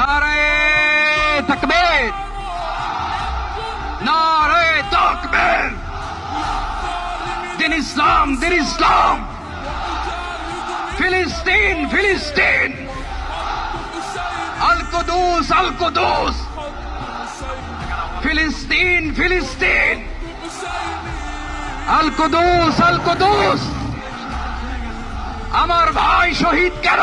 নারায়ে তাকবীর নারায়ে তাকবীর দিন ইসলাম দিন ইসলাম ফিলিস্তিন ফিলিস্তিন আল কুদুস আল কুদুস ফিলিস্তিন ফিলিস্তিন আল আমার ভাই শহীদ কেন